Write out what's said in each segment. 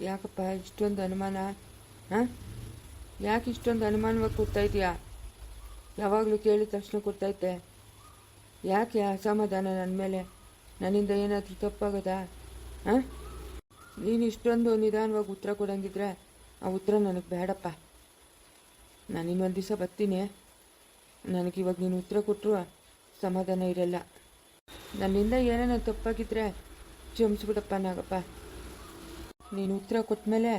ಯಾಕಪ್ಪ ಇಷ್ಟೊಂದು ಅನುಮಾನ? ಹಾಂ? ಯಾಕೆ ಇಷ್ಟೊಂದು ಅನುಮಾನವಾಗಿ ಕೊಡ್ತಾ ಇದೀಯಾ ಯಾವಾಗಲೂ ಕೇಳಿದ ತಕ್ಷಣ ಕೂರ್ತೈತೆ ಯಾಕೆ ಅಸಮಾಧಾನ ನನ್ನ ಮೇಲೆ? ನನ್ನಿಂದ ಏನಾದರೂ ತಪ್ಪಾಗೋದಾ? ಹಾಂ? ನೀನು ಇಷ್ಟೊಂದು ನಿಧಾನವಾಗಿ ಉತ್ತರ ಕೊಡಂಗಿದ್ರೆ ಆ ಉತ್ತರ ನನಗೆ ಬೇಡಪ್ಪ. ನಾನು ಇನ್ನೊಂದು ದಿವಸ ಬರ್ತೀನಿ. ನನಗೆ ಇವಾಗ ನೀನು ಉತ್ತರ ಕೊಟ್ಟರು ಸಮಾಧಾನ ಇರಲ್ಲ. ನನ್ನಿಂದ ಏನೇನೋ ತಪ್ಪಾಗಿದ್ರೆ ಕ್ಷಮಿಸ್ಬಿಡಪ್ಪ ನಾಗಪ್ಪ. ನೀನು ಉತ್ತರ ಕೊಟ್ಟಮೇಲೆ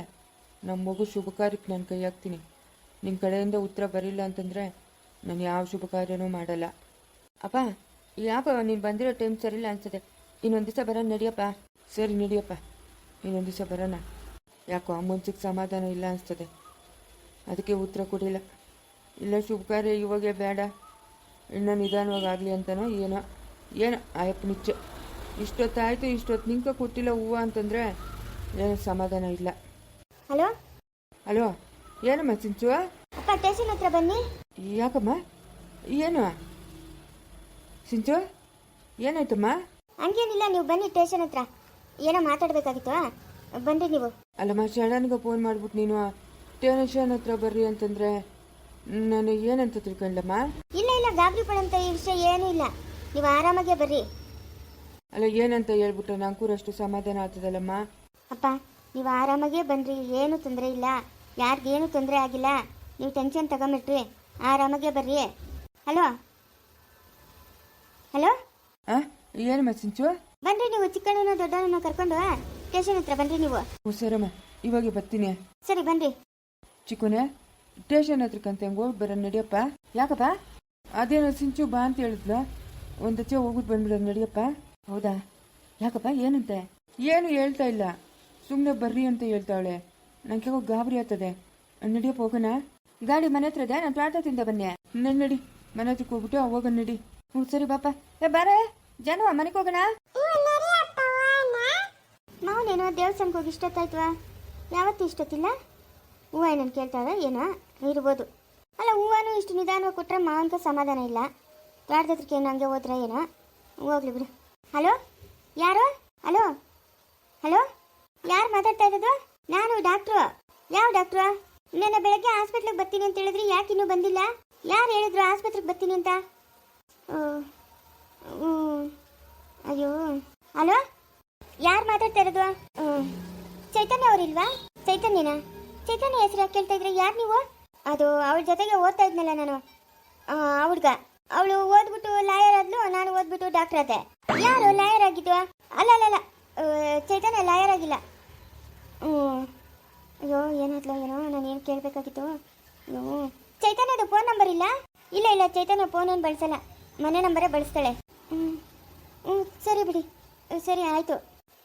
ನಮ್ಮ ಮಗು ಶುಭ ಕಾರ್ಯಕ್ಕೆ ನಾನು ಕೈ ಹಾಕ್ತೀನಿ ನಿನ್ನ ಕಡೆಯಿಂದ ಉತ್ತರ ಬರಿಲ್ಲ ಅಂತಂದರೆ ನಾನು ಯಾವ ಶುಭ ಕಾರ್ಯನೂ ಮಾಡಲ್ಲ. ಅಪ್ಪ, ಯಾಪ, ನೀನು ಬಂದಿರೋ ಟೈಮ್ ಸರಿಲ್ಲ ಅನ್ಸುತ್ತೆ. ಇನ್ನೊಂದು ದಿವಸ ಬರೋಣ, ನಡಿಯಪ್ಪ. ಸರಿ, ನಡಿಯಪ್ಪ. ಇನ್ನೊಂದು ದಿವಸ ಬರೋಣ. ಯಾಕೋ ಆ ಅಮ್ಮನ್ಸಿಗೆ ಸಮಾಧಾನ ಇಲ್ಲ ಅನಿಸ್ತದೆ ಅದಕ್ಕೆ ಉತ್ತರ ಕೊಡಿಲ್ಲ ಇಲ್ಲ, ಶುಭ ಕಾರ್ಯ ಇವಾಗೆ ಬೇಡ. ಇನ್ನು ನಿಧಾನವಾಗಿ ಆಗಲಿ ಅಂತನೋ ಏನೋ. ಏನೋ, ಆಯಪ್ಪ, ನಿಚ್ಚ. ಇಷ್ಟೊತ್ತಾಯಿತು ಇಷ್ಟೊತ್ತು ನಿಂಕ ಕೊಟ್ಟಿಲ್ಲ ಹೂವು ಅಂತಂದರೆ ಏನೋ ಸಮಾಧಾನ ಇಲ್ಲ. ಹಲೋ? ಅಲೋ ಏನಮ್ಮ ಚಿಂಚು? ಅಪ್ಪ ಟೇಷನ್ ಹತ್ರ ಬನ್ನಿ. ಯಾಕಮ್ಮ? ಏನು? ಸಿಂಚು ಏನಾಯ್ತಮ್ಮ? ಹಂಗೇನಿಲ್ಲ ನೀವು ಬನ್ನಿ ಟೇಷನ್ ಹತ್ರ. ಏನೋ ಮಾತಾಡ್ಬೇಕಾಗಿತ್ತು ಬನ್ನಿ ನೀವು. ಅಲ್ಲಮ್ಮ ಶರಣನ್ಗೆ ಫೋನ್ ಮಾಡ್ಬಿಟ್ಟು ನೀನು ಟೇಷನ್ ಹತ್ರ ಬರ್ರಿ ಅಂತಂದ್ರೆ ನಾನು ಏನಂತ ತಿಳ್ಕೊಂಡಮ್ಮ ಇಲ್ಲ ಇಲ್ಲ ಗಾಬರಿ ಪಡಂತ ಈ ವಿಷಯ ಏನೂ ಇಲ್ಲ. ನೀವು ಆರಾಮಾಗೆ ಬರ್ರಿ. ಅಲ್ಲ ಏನಂತ ಹೇಳ್ಬಿಟ್ಟು ನಂಗೂ ಅಷ್ಟು ಸಮಾಧಾನ ಆಗ್ತದಲ್ಲಮ್ಮ? ಅಪ್ಪ ನೀವು ಆರಾಮಾಗೇ ಬನ್ನಿರಿ ಏನು ತೊಂದರೆ ಇಲ್ಲ. ಯಾರಿಗೇನು ತೊಂದರೆ ಆಗಿಲ್ಲ. ನೀವು ಟೆನ್ಷನ್ ತಗೊಂಬಿಟ್ರಿ. ಆರಾಮಾಗೆ ಬರ್ರಿ. ಹಲೋ? ಹಲೋ? ಏನಮ್ಮ ಸಿಂಚು? ಬನ್ರಿ ನೀವು ಚಿಕ್ಕಣ್ಣನ ದೊಡ್ಡವನನ್ನ ಕರ್ಕೊಂಡು ಸ್ಟೇಷನ್ ಹತ್ರ ಬನ್ರಿ ನೀವು. ಹುಷಾರಮ್ಮ ಸರಮ್ಮ ಇವಾಗ ಬರ್ತೀನಿ. ಸರಿ ಬನ್ರಿ. ಚಿಕ್ಕುನೆ ಸ್ಟೇಷನ್ ಹತ್ರಕ್ಕಂತ ಹೆಂಗೆ ಹೋಗಿ ಬರೋಣ ನಡಿಯಪ್ಪ. ಯಾಕಪ್ಪ? ಅದೇನೋ ಸಿಂಚು ಬಾ ಅಂತ ಹೇಳಿದ್ಲು. ಒಂದಚ್ಚೆ ಹೋಗ್ಬಿಟ್ಟು ಬಂದ್ಬಿಡೋದು ನಡಿಯಪ್ಪ. ಹೌದಾ? ಯಾಕಪ್ಪ ಏನಂತೆ? ಏನು ಹೇಳ್ತಾ ಇಲ್ಲ. ಸುಮ್ಮನೆ ಬರ್ರಿ ಅಂತ ಹೇಳ್ತಾಳೆ. ನನಗೆ ಗಾಬರಿ ಆಗ್ತದೆ. ನಡಿಯಪ್ಪ ಹೋಗೋಣ? ಗಾಡಿ ಮನೆ ಹತ್ರ ಇದೆ ನಾನು ತ್ವಾಟದಿಂದ ಬನ್ನಿ. ನಡಿ ನಡಿ. ಮನೆ ಹತ್ರಕ್ಕೆ ಹೋಗ್ಬಿಟ್ಟು ಹೋಗೋಣ ನಡಿ. ಹ್ಞೂ ಸರಿ ಬಾಪ. ಏ ಬಾರ. ಜನ ಮನೆಗೆ ಹೋಗೋಣ? ಮಾವನೇನೋ ದೇವಸ್ಥಾನಕ್ಕೆ ಹೋಗಿ ಇಷ್ಟೊತ್ತಾಯ್ತವ? ಯಾವತ್ತು ಇಷ್ಟೊತ್ತಿಲ್ಲ? ಹೂವ ಏನನ್ನು ಕೇಳ್ತಾಳೆ ಏನೋ ಇರ್ಬೋದು. ಅಲ್ಲ ಹೂವನು ಇಷ್ಟು ನಿಧಾನವಾಗಿ ಕೊಟ್ರೆ ಮಾವನ್ಕ ಸಮಾಧಾನ ಇಲ್ಲ. ತ್ವಾಟದ ಹತ್ರಕ್ಕೆ ಏನು ಹಂಗೆ ಹೋದ್ರೆ ಏನೋ? ಹೋಗ್ಲಿ ಬಿಡು. ಹಲೋ? ಯಾರು? ಹಲೋ? ಹಲೋ? ಯಾರು ಮಾತಾಡ್ತಾ ಇರೋದು? ನಾನು ಡಾಕ್ಟ್ರು ಯಾವ ಡಾಕ್ಟ್ರು ನಿನ್ನೆ ಬೆಳಗ್ಗೆ ಆಸ್ಪತ್ರೆಗೆ ಬರ್ತೀನಿ ಅಂತ ಹೇಳಿದ್ರಿ ಯಾಕೆ ಇನ್ನೂ ಬಂದಿಲ್ಲ? ಯಾರು ಹೇಳಿದ್ರು ಆಸ್ಪತ್ರೆಗೆ ಬರ್ತೀನಿ ಅಂತ. ಅಯ್ಯೋ. ಹಲೋ ಯಾರು ಮಾತಾಡ್ತಾ ಇರೋದು. ಚೈತನ್ಯ ಅವರಿಲ್ವಾ? ಚೈತನ್ಯನಾ? ಚೈತನ್ಯ ಹೆಸರು ಯಾಕೆ ಕೇಳ್ತಾ ಇದ್ರೆ? ಯಾರು ನೀವು? ಅದು ಅವಳ ಜೊತೆಗೆ ಓದ್ತಾ ಇದ್ನಲ್ಲ ನಾನು. ಹುಡ್ಗ. ಅವಳು ಓದ್ಬಿಟ್ಟು ಲಾಯರ್ ಆದ್ಲು, ನಾನು ಓದ್ಬಿಟ್ಟು ಡಾಕ್ಟರ್ ಆದೆ. ಯಾರು? ಲಾಯರ್ ಆಗಿದ್ವಾ? ಅಲ್ಲ ಅಲ್ಲ ಚೈತನ್ಯ ಲಾಯರ್ ಆಗಿಲ್ಲ. ಅಯ್ಯೋ, ಏನಾದ್ಲು, ಏನೋ ನಾನು ಏನು ಕೇಳಬೇಕಾಗಿತ್ತು? ಅಯ್ಯೋ ಚೈತನ್ಯದು ಫೋನ್ ನಂಬರ್ ಇಲ್ಲ? ಇಲ್ಲ ಇಲ್ಲ, ಚೈತನ್ಯ ಫೋನ್ ಏನು ಬಳಸಲ್ಲ. ಮನೆ ನಂಬರೇ ಬಳಸ್ತಾಳೆ. ಹ್ಞೂ ಹ್ಞೂ ಸರಿ ಬಿಡಿ. ಸರಿ, ಆಯಿತು.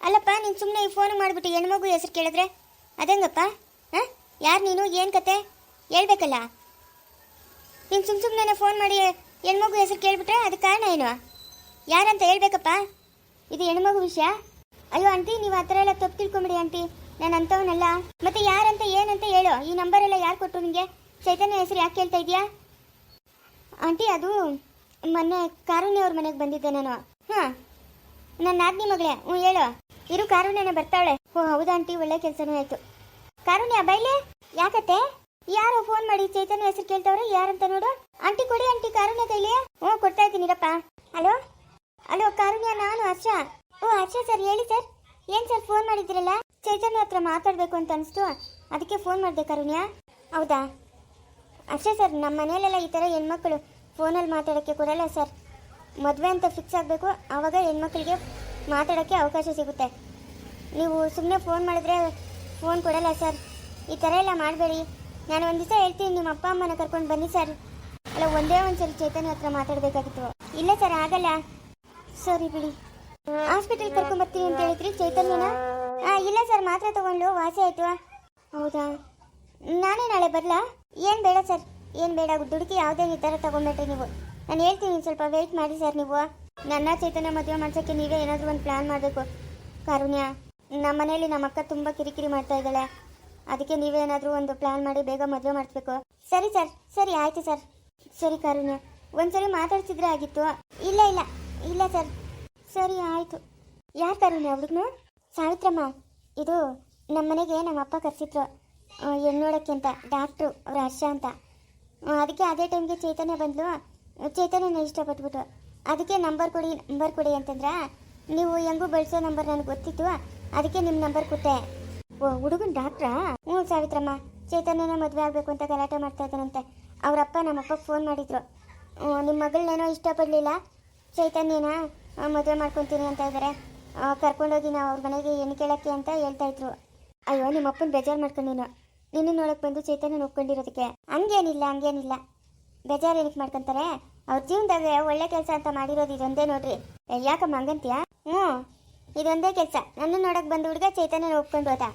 ಅಲ್ಲಪ್ಪ, ನೀನು ಸುಮ್ಮನೆ ಈ ಫೋನ್ ಮಾಡಿಬಿಟ್ಟು ಹೆಣ್ಮಗು ಹೆಸರು ಕೇಳಿದ್ರೆ? ಅದಂಗಪ್ಪ? ಹಾಂ? ಯಾರು ನೀನು? ಏನು ಕತೆ? ಹೇಳ್ಬೇಕಲ್ಲ? ನೀನು ಸುಮ್ಮ ಸುಮ್ಮನೆ ಫೋನ್ ಮಾಡಿ ಹೆಣ್ಮಗು ಹೆಸರು ಕೇಳಿಬಿಟ್ರೆ ಅದಕ್ಕೆ ಕಾರಣ ಏನು? ಯಾರಂತ ಹೇಳ್ಬೇಕಪ್ಪ? ಇದು ಹೆಣ್ಮಗು ವಿಷಯ? ಅಯ್ಯೋ, ಆಂಟಿ, ನೀವು ಆ ಥರ ಎಲ್ಲ ತಪ್ಪು ತಿಳ್ಕೊಂಬಿಡಿ, ಆಂಟಿ. ನಾನು ಅಂಥವನಲ್ಲ ಮತ್ತೆ ಯಾರಂತ, ಏನಂತ ಹೇಳು. ಈ ನಂಬರ್ ಎಲ್ಲ ಯಾರು ಕೊಟ್ಟರು ನಿಮಗೆ ಚೈತನ್ಯ ಹೆಸರು ಯಾಕೆ ಕೇಳ್ತಾ ಇದೆಯಾ? ಆಂಟಿ, ಅದು ಮೊನ್ನೆ ಕಾರುಣ್ಯ ಅವ್ರ ಮನೆಗೆ ಬಂದಿದ್ದೆ ನಾನು. ಹಾಂ. ನನ್ನ ನಾದ್ನಿ ಮಗಳೇ, ಹ್ಞೂ, ಹೇಳು. ಇರು, ಕಾರುಣ್ಯನ ಬರ್ತಾಳೆ. ಓ, ಹೌದಾ, ಆಂಟಿ? ಒಳ್ಳೆ ಕೆಲಸನೂ ಆಯಿತು. ಕಾರುಣ್ಯ, ಬೈಲೆ? ಯಾಕತ್ತೆ? ಯಾರು ಫೋನ್ ಮಾಡಿ ಚೈತನ್ಯ ಹೆಸರು ಕೇಳ್ತಾವ್ರೆ, ಯಾರಂತ ನೋಡು. ಆಂಟಿ, ಕೊಡಿ, ಆಂಟಿ, ಕಾರುಣ್ಯ ಕೈಲಿ. ಹ್ಞೂ, ಕೊಡ್ತಾ ಇದ್ದೀನಿರಪ್ಪ ಹಲೋ? ಹಲೋ, ಕಾರುಣ್ಯ, ನಾನು, ಹರ್ಷ. ಓ ಹರ್ಷ ಸರ್, ಹೇಳಿ ಸರ್. ಏನು ಸರ್ ಫೋನ್ ಮಾಡಿದ್ದೀರಲ್ಲ ಚೈತನ್ಯ ಹತ್ರ ಮಾತಾಡಬೇಕು ಅಂತ ಅನಿಸ್ತು. ಅದಕ್ಕೆ ಫೋನ್ ಮಾಡಿದೆ, ಕರುಣ್ಯ. ಹೌದಾ? ಅಷ್ಟೇ ಸರ್ ನಮ್ಮ ಮನೆಯಲ್ಲೆಲ್ಲ ಈ ಥರ ಹೆಣ್ಮಕ್ಳು ಫೋನಲ್ಲಿ ಮಾತಾಡೋಕ್ಕೆ ಕೊಡಲ್ಲ ಸರ್. ಮದುವೆ ಅಂತ ಫಿಕ್ಸ್ ಆಗಬೇಕು ಆವಾಗ ಹೆಣ್ಮಕ್ಳಿಗೆ ಮಾತಾಡೋಕ್ಕೆ ಅವಕಾಶ ಸಿಗುತ್ತೆ. ನೀವು ಸುಮ್ಮನೆ ಫೋನ್ ಮಾಡಿದ್ರೆ ಫೋನ್ ಕೊಡಲ್ಲ ಸರ್. ಈ ಥರ ಎಲ್ಲ ಮಾಡಬೇಡಿ. ನಾನು ಒಂದು ದಿವಸ ಹೇಳ್ತೀನಿ, ನಿಮ್ಮ ಅಪ್ಪ, ಅಮ್ಮನ ಕರ್ಕೊಂಡು ಬನ್ನಿ ಸರ್. ಅಲ್ಲ, ಒಂದೇ ಒಂದು ಸರಿ ಚೈತನ್ಯ ಹತ್ರ ಮಾತಾಡಬೇಕಾಗಿತ್ತು. ಇಲ್ಲ ಸರ್, ಆಗಲ್ಲ. ಸರಿ ಬಿಡಿ. ಹಾಸ್ಪಿಟಲ್ ಕರ್ಕೊಂಡ್ ಬರ್ತೀನಿ ಅಂತ ಹೇಳಿದ್ರಿ, ಚೈತನ್ಯನ? ಇಲ್ಲ ಸರ್, ಮಾತ್ರ ತಗೊಂಡು ವಾಸಿ ಆಯ್ತು. ಹೌದಾ? ನಾನೇ ನಾಳೆ ಬರಲಾ? ಏನು ಬೇಡ ಸರ್, ಏನು ಬೇಡ, ದುಡುಕಿ ಯಾವುದೇ ನಿರ್ಧಾರ ತಗೊಂಡ್ಬಿಟ್ರಿ ನೀವು. ನಾನು ಹೇಳ್ತೀನಿ, ಸ್ವಲ್ಪ ವೆಯ್ಟ್ ಮಾಡಿ ಸರ್ ನೀವು. ನನ್ನ ಚೈತನ್ಯ ಮದುವೆ ಮಾಡ್ಸೋಕ್ಕೆ ನೀವೇ ಏನಾದರೂ ಒಂದು ಪ್ಲ್ಯಾನ್ ಮಾಡಬೇಕು. ಕಾರುಣ್ಯ ನಮ್ಮ ಮನೆಯಲ್ಲಿ ನಮ್ಮ ಅಕ್ಕ ತುಂಬ ಕಿರಿಕಿರಿ ಮಾಡ್ತಾ ಇದ್ದಾಳೆ. ಅದಕ್ಕೆ ನೀವೇ ಏನಾದ್ರೂ ಒಂದು ಪ್ಲ್ಯಾನ್ ಮಾಡಿ ಬೇಗ ಮದುವೆ ಮಾಡಿಸ್ಬೇಕು. ಸರಿ ಸರ್, ಸರಿ, ಆಯಿತು ಸರ್. ಸರಿ, ಕಾರುಣ್ಯ. ಒಂದ್ಸರಿ ಮಾತಾಡ್ಸಿದ್ರೆ ಆಗಿತ್ತು. ಇಲ್ಲ ಇಲ್ಲ ಇಲ್ಲ ಸರ್. ಸರಿ, ಆಯಿತು. ಯಾರು ಕಾರುಣ್ಯ ಹುಡುಗನು ಸಾವಿತ್ರಮ್ಮ, ಇದು ನಮ್ಮ ಮನೆಗೆ ನಮ್ಮ ಅಪ್ಪ ಕರೆಸಿದ್ರು. ಹೆಣ್ಣು ನೋಡೋಕ್ಕೆ ಅಂತ ಡಾಕ್ಟ್ರು ಅವ್ರ ಹರ್ಷ ಅಂತ. ಅದಕ್ಕೆ ಅದೇ ಟೈಮ್ಗೆ ಚೈತನ್ಯ ಬಂದ್ಲು. ಚೈತನ್ಯನ ಇಷ್ಟಪಟ್ಬಿಟ್ಟು ಅದಕ್ಕೆ ನಂಬರ್ ಕೊಡಿ ನಂಬರ್ ಕೊಡಿ ಅಂತಂದ್ರೆ, ನೀವು ಹೆಂಗೂ ಬಳಸೋ ನಂಬರ್ ನನಗೆ ಗೊತ್ತಿತ್ತು, ಅದಕ್ಕೆ ನಿಮ್ಮ ನಂಬರ್ ಕೊಟ್ಟೆ. ಓ, ಹುಡುಗನ್ ಡಾಕ್ಟ್ರಾ? ಹ್ಞೂ ಸಾವಿತ್ರಮ್ಮ, ಚೈತನ್ಯನ ಮದುವೆ ಆಗಬೇಕು ಅಂತ ಗಲಾಟೆ ಮಾಡ್ತಾ ಇದ್ದಾನಂತೆ. ಅವರಪ್ಪ ನಮ್ಮಪ್ಪ ಫೋನ್ ಮಾಡಿದ್ರು. ನಿಮ್ಮ ಮಗಳನ್ನೇನೋ ಇಷ್ಟಪಡಲಿಲ್ಲ. ಚೈತನ್ಯನ? ಮದುವೆ ಮಾಡ್ಕೊತೀನಿ ಅಂತ ಇದ್ದಾರೆ ಕರ್ಕೊಂಡೋಗಿ ನಾವು ಅವ್ರ ಮನೆಗೆ ಏನು ಕೇಳೋಕ್ಕೆ ಅಂತ ಹೇಳ್ತಾ ಇದ್ರು. ಅಯ್ಯೋ, ನಿಮ್ಮ ಅಪ್ಪನ ಬೇಜಾರು ನೀನು. ನಿನ್ನ ನೋಡಕ್ ಬಂದು ಚೈತನ್ಯ ನೋಡ್ಕೊಂಡಿರೋದಕ್ಕೆ ಹಂಗೇನಿಲ್ಲ ಹಂಗೇನಿಲ್ಲ. ಬೇಜಾರು ಏನಕ್ಕೆ ಮಾಡ್ಕೊಂತಾರೆ? ಅವ್ರ ಜೀವನದಾಗ ಒಳ್ಳೆ ಕೆಲಸ ಅಂತ ಮಾಡಿರೋದು ಇದೊಂದೇ ನೋಡ್ರಿ. ಯಾಕಮ್ಮ ಹಂಗಂತೀಯ? ಹ್ಞೂ, ಇದೊಂದೇ ಕೆಲಸ. ನನ್ನ ನೋಡಕ್ಕೆ ಬಂದು ಹುಡುಗ ಚೈತನ್ಯ ಒಪ್ಕೊಂಡು ಹೋದ.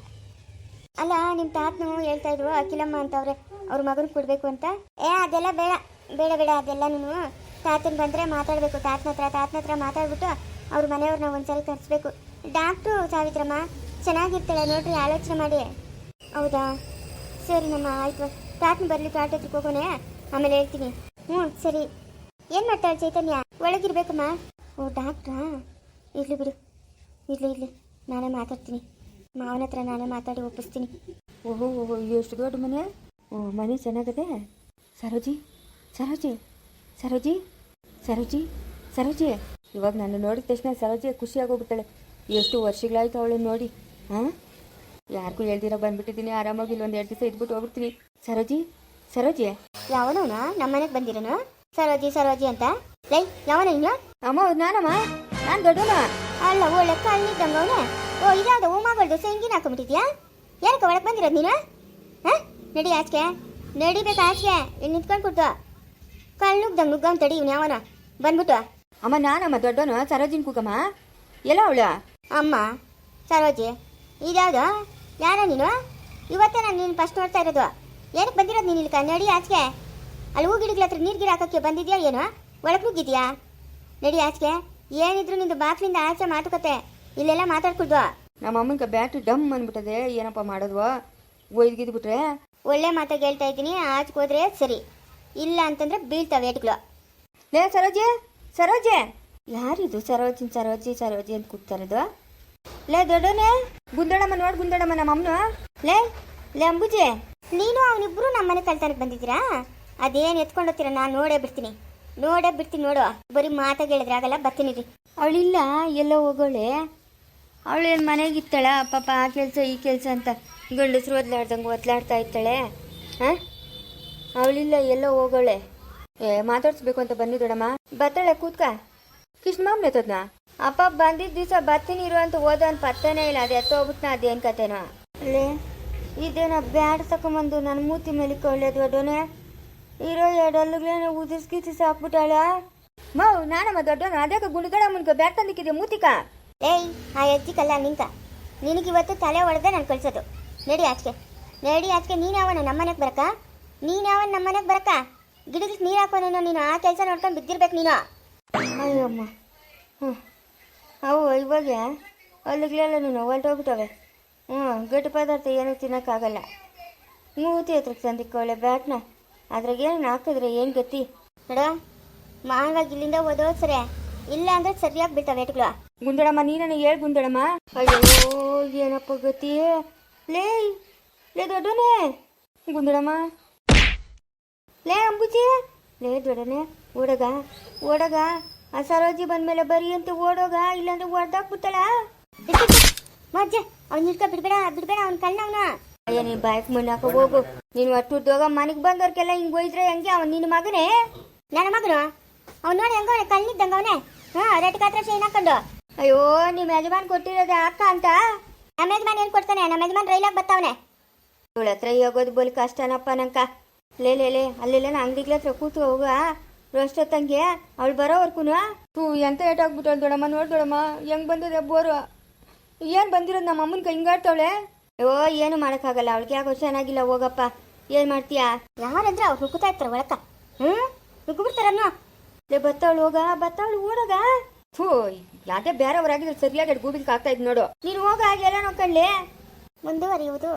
ಅಲ್ಲ ನಿಮ್ಮ ತಾತನು ಹೇಳ್ತಾ ಇದ್ರು, ಅಖಿಲಮ್ಮ ಅಂತವ್ರೆ ಅವ್ರ ಮಗನ ಕೊಡಬೇಕು ಅಂತ. ಏ, ಅದೆಲ್ಲ ಬೇಡ ಬೇಡ ಬೇಡ ಅದೆಲ್ಲ ನೀನು ತಾತನ ಬಂದ್ರೆ ಮಾತಾಡಬೇಕು. ತಾತನ ಹತ್ರ ತಾತನ ಹತ್ರ ಮಾತಾಡ್ಬಿಟ್ಟು ಅವ್ರ ಮನೆಯವ್ರನ್ನ ಒಂದ್ಸಲ ಕರೆಸ್ಬೇಕು. ಡಾಕ್ಟ್ರು ಸಾವಿತ್ರಮ್ಮ, ಚೆನ್ನಾಗಿರ್ತಾಳೆ ನೋಡ್ರಿ, ಆಲೋಚನೆ ಮಾಡಿ. ಹೌದಾ? ಸರಿ ನಮ್ಮ ಆಯ್ತು. ತಾತನ ಬರ್ಲಿ ತಾಟ ಹತ್ರಕ್ಕೆ ಹೋಗೋಣ? ಆಮೇಲೆ ಹೇಳ್ತೀನಿ. ಹ್ಞೂ, ಸರಿ. ಏನು ಮಾಡ್ತಾಳೆ ಚೈತನ್ಯ? ಒಳಗಿರ್ಬೇಕಮ್ಮ. ಓ, ಡಾಕ್ಟ್ರಾ? ಇರಲಿ ಬಿಡು. ಇರಲಿ ಇರಲಿ. ನಾನೇ ಮಾತಾಡ್ತೀನಿ. ಮಾವನ ಹತ್ರ ನಾನೇ ಮಾತಾಡಿ ಒಪ್ಪಿಸ್ತೀನಿ. ಓಹೋ ಓಹೋ, ಎಷ್ಟು ದೊಡ್ಡ ಮನೆ. ಓ, ಮನೆ ಚೆನ್ನಾಗದೆ. ಸರೋಜಿ ಸರೋಜಿ. ಸರೋಜಿ ಸರೋಜಿ ಸರೋಜಿ ಇವಾಗ ನಾನು ನೋಡಿದ ತಕ್ಷಣ ಸರೋಜಿ ಖುಷಿಯಾಗೋಗ್ಬಿಡ್ತಾಳೆ ಎಷ್ಟು ವರ್ಷಗಳಾಯ್ತು ಅವಳು ನೋಡಿ ಹಾಂ ಯಾರಿಗೂ ಹೇಳ್ದಿರ ಬಂದ್ಬಿಟ್ಟಿದ್ದೀನಿ ಆರಾಮಾಗಿ ಇಲ್ಲೊಂದು ಒಂದು ಎರಡು ದಿವಸ ಇದ್ಬಿಟ್ಟು ಹೋಗ್ಬಿಡ್ತೀನಿ. ಸರೋಜಿ ಸರೋಜಿ. ಯಾವನವನ? ನಮ್ಮ ಮನೆಗೆ ಬಂದಿರೋನು? ಸರೋಜಿ ಸರೋಜಿ ಅಂತ? ಲೈ ಯಾವನ ಇನ್ನು ಅಮ್ಮ ನಾನಮ್ಮ? ನಾನು ದೊಡ್ಡಮ್ಮ ಅಲ್ಲ ಒಳ್ಳೆ ಕಳ್ಳಿದ್ದಂಗ ಅವನೇ ಓ ಇದ್ಯಾವ್ದು ಹೂಮಗಳದು ಸೆಂಗಿನ ಹಾಕೊಂಬಿಟ್ಟಿದ್ಯಾ? ಏನಕ್ಕೆ ಒಳಗೆ ಬಂದಿರೋದು ನೀನು? ಹಾಂ ನಡಿ ಆಚೆ ನಡಿಬೇಕು ಆಚೆ ಇನ್ನು ನಿಂತ್ಕೊಂಡು ಕೊಡ್ತು ಕಳ್ಳುಗ್ದಂಗೆ ನುಗ್ಗವ್ ತಡಿ ಇವ್ನು ಯಾವನ? ಬಂದ್ಬಿಟ್ಟು ಅಮ್ಮ ನಾನಮ್ಮ ದೊಡ್ಡವನು ಸರೋಜಿನ ಕೂಗಮ್ಮ. ಎಲ್ಲ ಅವಳು? ಅಮ್ಮ ಸರೋಜಿ ಇದಾಗ ಯಾರ ನೀನು? ಇವತ್ತೇ ನಾನು ನೀನು ಫಸ್ಟ್ ನೋಡ್ತಾ ಇರೋದು. ಏನಕ್ಕೆ ಬಂದಿರೋದು ನೀನು ಇಲ್ಲಿ ನಡಿ ಆಚೆಗೆ? ಅಲ್ಲಿ ಹೂ ಗಿಡಗಳ ಹತ್ರ ನೀರು ಗಿಡ ಹಾಕೋಕ್ಕೆ ಬಂದಿದ್ಯಾ ಏನು? ಒಳಗೆ ನುಗ್ಗಿದ್ಯಾ? ನಡಿ ಆಚೆಗೆ. ಏನಿದ್ರು ನಿಂದು ಬಾಕ್ಲಿಂದ ಆಚೆ ಮಾತುಕತೆ. ಇಲ್ಲೆಲ್ಲ ಮಾತಾಡ್ಕೊಡ್ದು ನಮ್ಮ ಅಮ್ಮನಿಗೆ ಬ್ಯಾಟ್ರಿ ಡಮ್ ಅಂದ್ಬಿಟ್ಟದೆ ಏನಪ್ಪ ಮಾಡೋದು? ಒಯ್ದ್ಗಿದ್ಬಿಟ್ರೆ ಒಳ್ಳೆ ಮಾತಾಗಿ ಹೇಳ್ತಾ ಇದ್ದೀನಿ ಆಚೆಗೆ ಹೋದ್ರೆ ಸರಿ. ಇಲ್ಲ ಅಂತಂದ್ರೆ ಬೀಳ್ತಾವೆ ಏಟ್ಗಳು ಲೇ ಸರೋಜೆ ಸರೋಜೆ. ಯಾರಿದು ಸರೋಜಿ ಸರೋಜಿ ಸರೋಜಿ ಅಂತ ಕೂಗ್ತಾರದು? ಲೇ ದೊಡ್ಡನೆ ಗುಂದಡಮ್ಮ ನೋಡ್ ಗುಂದಡಮ್ಮ ನಮ್ಮ ಅಮ್ಮನು. ಲೇ ಲೇ ಅಂಬುಜೆ. ನೀನು ಅವನಿಬ್ರು ನಮ್ಮ ಮನೆ ಕಳ್ತನಕ್ಕೆ ಬಂದಿದ್ದೀರಾ? ಅದೇನು ಎತ್ಕೊಂಡು ಹೋಗ್ತೀರಾ? ನಾನು ನೋಡೇ ಬಿಡ್ತೀನಿ. ನೋಡೇ ಬಿಡ್ತೀನಿ ನೋಡು. ಬರೀ ಮಾತಾಗಿ ಹೇಳಿದ್ರೆ ಆಗಲ್ಲ ಬರ್ತೀನಿ ರೀ ಅವಳಿಲ್ಲ ಎಲ್ಲೋ ಹೋಗೋಳೆ. ಅವಳು ಏನು ಮನೆಗಿತ್ತಾಳ? ಪಾಪ ಆ ಕೆಲಸ ಈ ಕೆಲಸ ಅಂತ. ಗಂಡಸರು ಒದ್ಲಾಡ್ದಂಗೆ ಒದ್ಲಾಡ್ತಾ ಇರ್ತಾಳೆ ಹಾಂ? ಅವಳಿಲ್ಲ ಎಲ್ಲೋ ಹೋಗೋಳೆ ಏ ಮಾತಾಡ್ಸ್ಬೇಕು ಅಂತ ಬನ್ನಿ ದೊಡಮ್ಮ ಬರ್ತಾಳೆ ಕೂತ್ಕ. ಕೃಷ್ಣ ಮಾಮ್ನೆ ಅಪ್ಪ ಬಂದಿದ್ದ ದಿವಸ ಬರ್ತೀನಿ ಇರು ಅಂತ ಪತ್ತನೇ ಇಲ್ಲ. ಅದು ಎತ್ತೋಗ್ಬಿಟ್ನ ಅದೇನು ಕತೆನೋ. ಅಲ್ಲೇ ಇದೇನ ಬ್ಯಾಡ್ ತಕೊಂಬಂದು ನನ್ನ ಮೂತಿ ಮೇಲೆ ಕೊಳ್ಳೆ ದೊಡ್ಡೋನೆ ಇರೋ ಎರಡಲ್ಲುಗಳೇನೋ ಉದಿಸ್ಕಿಸಿ ಸಾಕ್ಬಿಟ್ಟಾಳ. ಮೌ ನಾನಮ್ಮ ದೊಡ್ಡವನು? ಅದಕ್ಕೆ ಗುಂಡುಗಳ ಮುನ್ಕ ಬ್ಯಾಡ್ ತಂದಿಕ್ಕಿದೆ ಮೂತಿಕ? ಏಯ್ ಆ ಅಜ್ಜಿ ಕಲ್ಲ ನಿಂಕ ನಿನಗಿವತ್ತು ತಲೆ ಒಡೆದ ನಾನು ಕಳ್ಸೋದು. ನಡಿ ಆಚೆ ನಡಿ ಆಚೆ ನೀನು ಯಾವನ ನಮ್ಮ ಮನೆಗೆ ಬರಕ ನೀನು ಯಾವ ನಮ್ಮ ಮನೆಗೆ ಬರಕ ಗಿಡಗಳಿಗೆ ನೀರು ಹಾಕೋನೇನೋ ನೀನು ಆ ಕೆಲಸ ನೋಡ್ಕೊಂಡು ಬಿದ್ದಿರ್ಬೇಕು ನೀನು. ಅಯ್ಯಮ್ಮ. ಹ್ಞೂ ಅವು ಇವಾಗ ಅಲ್ಲಿಗಳೆಲ್ಲ ನೀನು ಹೊಲ್ಟೋಗ್ಬಿಟ್ಟವೆ ಹ್ಞೂ ಗಟ್ಟಿ ಪದಾರ್ಥ ಏನೂ ತಿನ್ನೋಕ್ಕಾಗಲ್ಲ. ಮೂತಿ ಹತ್ರಕ್ಕೆ ತಂದಿಕ್ಕೊಳ್ಳೆ ಬ್ಯಾಟ್ನ. ಅದ್ರಾಗ ಏನು ಹಾಕಿದ್ರೆ ಏನು ಗತಿ? ನೋಡ ಮಾಂಗಾಗಿ ಇಲ್ಲಿಂದ ಓದೋ ಸರಿ. ಇಲ್ಲ ಅಂದ್ರೆ ಸರಿಯಾಗಿ ಬಿಡ್ತಾವೆ ಏಟ್ಗಳು ಗುಂದಡಮ್ಮ ನೀನು ಹೇಳ್ ಗುಂದಡಮ್ಮ ಅಯ್ಯೋ ಏನಪ್ಪ ಗತಿ? ಲೇ ಲೇ ದೊಡ್ಡನೇ ಗುಂದಡಮ್ಮ ಲೇ ಅಂಬುಜಿ, ಲೇ ದೊಡನೆ ಓಡಗ ಓಡಗ. ಆ ಸರೋಜಿ ಬಂದ್ಮೇಲೆ ಬರೀ ಅಂತ ಓಡೋಗ, ಇಲ್ಲಾಂದ್ರೆ ಹೊಡ್ದಾಕ್ಬಿಡ್ತಾಳ ಮಜ್ಜೆ, ಅವ್ನು ನಿಲ್ಕ ಬಿಡ್ಬೇಡ ಬಿಡ್ಬೇಡ, ಅವ್ನ ಕಣ್ಣ ಅವನ ಅಯ್ಯ, ನೀನ್ ಬಾಯಕ್ ಮುನ್ನಾಕ ಹೋಗು. ನೀನು ಒಟ್ಟು ಉದ್ಯೋಗ ಮನೆಗೆ ಬಂದವ್ರಿಗೆಲ್ಲ ಹಿಂಗ್ ಹೋಯ್ದ್ರೆ ಹೆಂಗೆ? ಅವ್ನು ನಿನ್ ಮಗನೇ? ನನ್ನ ಮಗನು? ಅವ್ನು ನೋಡಿ ಹೆಂಗವನೆ ಕಣ್ಣಿದ್ದಂಗ ಅವನೇ. ಹಾ, ರೆಡ್ ಕಾತ್ರ ಶೈನ್ ಹಾಕೊಂಡು. ಅಯ್ಯೋ, ನಿಮ್ ಯಜಮಾನ್ ಕೊಟ್ಟಿರೋದೆ ಅಕ್ಕ ಅಂತ. ನಮ್ಮ ಯಜಮಾನ್ ಏನ್ ಕೊಡ್ತಾನೆ? ನಮ್ಮ ಯಜಮಾನ್ ರೈಲಾಗ ಬರ್ತಾವನೆ ಇವಳ ಹತ್ರ ಹೋಗೋದು ಬೋಲ್ ಕಷ್ಟನಪ್ಪ ನಂಕ. ಲೇ ಲೇ ಲೇ ಅಲ್ಲೆಲ್ಲ ಅಂಗಡಿಗಳ ಹತ್ರ ಕೂತು ಹೋಗ. ರೋಸ್ಟ್ ಅವ್ಳು ಅವಳು ಬರೋವರ್ಕುನು. ಹ್ಞೂ ಎಂತ ಏಟಾಗ್ಬಿಟ್ಟು ದೊಡಮ್ಮ ನೋಡ್ ದೊಡಮ್ಮ ಹೆಂಗ್ ಬಂದಿದೆ ಬೋರು ಏನ್ ಬಂದಿರೋದು ನಮ್ಮ ಅಮ್ಮನ ಹಿಂಗಾಡ್ತಾವಳೆ ಓ ಏನು ಮಾಡಕ್ಕಾಗಲ್ಲ ಅವಳಿಗೆ ಯಾಕೋ ಚೆನ್ನಾಗಿಲ್ಲ ಹೋಗಪ್ಪ. ಏನ್ ಮಾಡ್ತೀಯಾ? ಯಾರಂದ್ರೆ ಅವ್ರು ಹುಕ್ಕುತ್ತಾ ಇರ್ತಾರೆ ಒಳಕ. ಹ್ಮ್ ನುಗ್ಗು ಬಿಡ್ತಾರನ್ನು ಲೇ ಬತ್ತವಳು ಹೋಗ ಬತ್ತವಳು ಓಡೋಗ. ಥೂ ಯಾಕೆ ಬೇರೆಯವ್ರಾಗಿದ್ರೆ ಸರಿಯಾಗಿ ಗೂಬಿಗೆ ಆಗ್ತಾ ಇದ್ ನೋಡು. ನೀನು ಹೋಗ ಎಲ್ಲ ನೋಡ್ಕೊಳ್ಳಿ ಮುಂದುವರಿಯುವುದು.